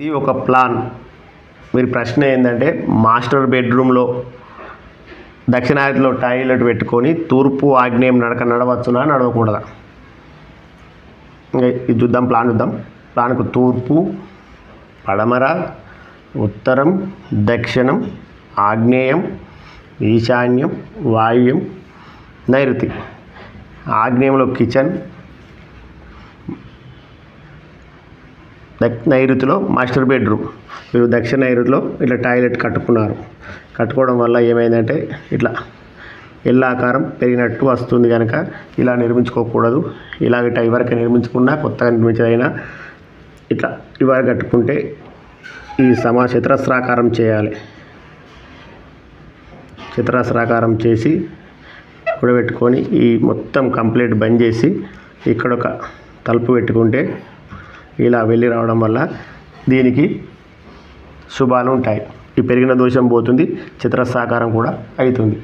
ఇది ఒక ప్లాన్. మీరు ప్రశ్న ఏంటంటే మాస్టర్ బెడ్రూమ్లో దక్షిణాదిలో టాయిలెట్ పెట్టుకొని తూర్పు ఆగ్నేయం నడక నడవచ్చునా? నడవకూడదా? ఇంకా ఇది చూద్దాం ప్లాన్ చూద్దాం. ప్లాన్కు తూర్పు పడమర ఉత్తరం దక్షిణం ఆగ్నేయం ఈశాన్యం వాయువ్యం నైరుతి. ఆగ్నేయంలో కిచెన్ నైరుతిలో మాస్టర్ బెడ్రూమ్. మీరు దక్షిణ నైరుతిలో ఇట్లా టాయిలెట్ కట్టుకున్నారు. కట్టుకోవడం వల్ల ఏమైందంటే ఇట్లా ఎల్లాకారం పెరిగినట్టు వస్తుంది కనుక ఇలా నిర్మించుకోకూడదు. ఇలాగ ఇవరకు నిర్మించుకున్నా కొత్తగా నిర్మించదైనా ఇట్లా ఇవరకు కట్టుకుంటే ఈ సమా చతురస్రాకారం చేయాలి. చతురస్రాకారం చేసి కూడబెట్టుకొని ఈ మొత్తం కంప్లీట్ బంద్ చేసి ఇక్కడ ఒక తలుపు పెట్టుకుంటే ఇలా వెళ్ళి రావడం వల్ల దీనికి శుభాలు ఉంటాయి. ఈ పెరిగిన దోషం పోతుంది చిత్రసాకారం కూడా అవుతుంది.